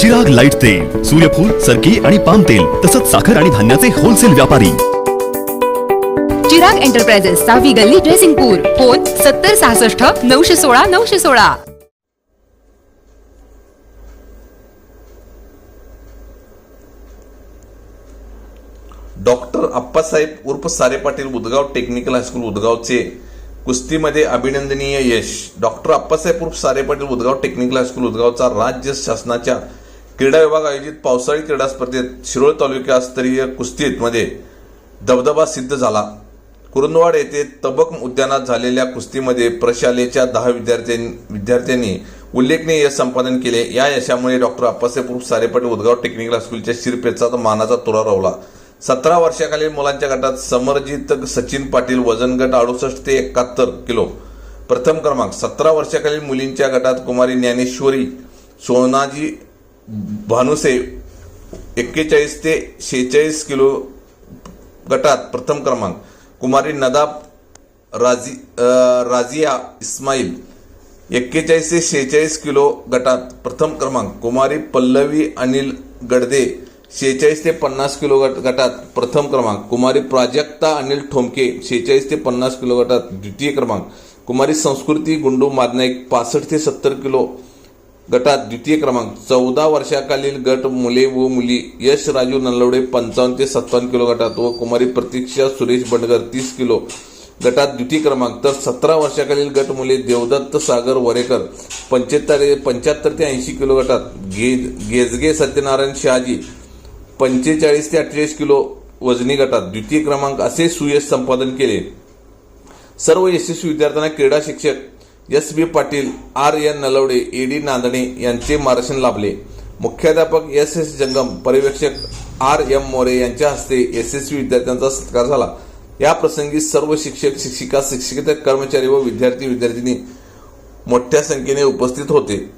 Chirag light तेल सूर्यफूल सरकी आणि पाम तेल तसंच साखर आणि धान्याचे होलसेल व्यापारी. चिराग एंटरप्राइजेस सहावी गल्ली ड्रेसिंगपूर फोन सत्तर सहासष्ट नऊशे सोळा नऊशे सोळा. डॉक्टर अप्पासाहेब उर्फ सारे Patil Udgaon technical high school उदगावचे कुस्तीमध्ये अभिनंदनीय यश. डॉक्टर अप्पासाहेब उर्फ सारे Patil Udgaon technical high school उदगावचा राज्य शासनाच्या क्रीडा विभाग आयोजित पावसाळी क्रीडा स्पर्धेत शिरोळ तालुकास्तरीय कुस्तीमध्ये दबदबा सिद्ध झाला. कुरुंदवाड येथे तबक उद्यानात झालेल्या कुस्तीमध्ये प्रशालेच्या दहा विद्यार्थ्यांनी विद्यार्थ्यांनी उल्लेखनीय यश संपादन केले. या यशामुळे डॉक्टर अप्पासाहेब उर्फ उदगाव टेक्निकल हायस्कूलच्या शिरपेचा मानाचा तुरा रोवला. सतरा वर्षाखालील मुलांच्या गटात समरजित सचिन पाटील वजन गट अडुसष्ट ते एकाहत्तर किलो. प्रथम क्रमांक सतरा वर्षाखालील मुलींच्या गटात कुमारी ज्ञानेश्वरी सोनाजी भानुसे एक्केचाळीस ते शेहेचाळीस किलो गटात प्रथम क्रमांक कुमारी नदाब राजी राजिया इस्माईल एक्केचाळीस ते शेहेचाळीस किलो गटात प्रथम क्रमांक कुमारी पल्लवी अनिल गडदे शेहेचाळीस ते पन्नास किलो गट गटात प्रथम क्रमांक. कुमारी प्राजक्ता अनिल ठोमके शेहेचाळीस ते पन्नास किलो गटात द्वितीय क्रमांक. कुमारी संस्कृती गुंडू मादनाईक पासष्ट ते सत्तर किलो गटात द्वितीय क्रमांक. चौदा वर्षाखालील गट मुले व मुली यश राजू नलवडे पंचावन्न ते सत्तावन्न किलो गटात व कुमारी प्रतीक्षा सुरेश बंडगर तीस किलो गटात द्वितीय क्रमांक. तर सतरा वर्षाखालील गट मुले देवदत्त सागर वरेकर पंच्याहत्तर पंच्याहत्तर ते ऐंशी किलो गटात गे गेजगे सत्यनारायण शहाजी पंचेचाळीस ते अठ्ठेचाळीस किलो वजनी गटात द्वितीय क्रमांक असे सुयश संपादन केले. सर्व यशस्वी विद्यार्थ्यांना क्रीडा शिक्षक S B Patil R N Nalawade A D Nandane यांचे मार्गदर्शन लाभले. मुख्याध्यापक एस एस जंगम पर्यवेक्षक आर एम मोरे यांच्या हस्ते यशस्वी विद्यार्थ्यांचा सत्कार झाला. या प्रसंगी सर्व शिक्षक शिक्षिका शिक्षकेतर कर्मचारी व विद्यार्थी विद्यार्थिनी मोठ्या संख्येने उपस्थित होते.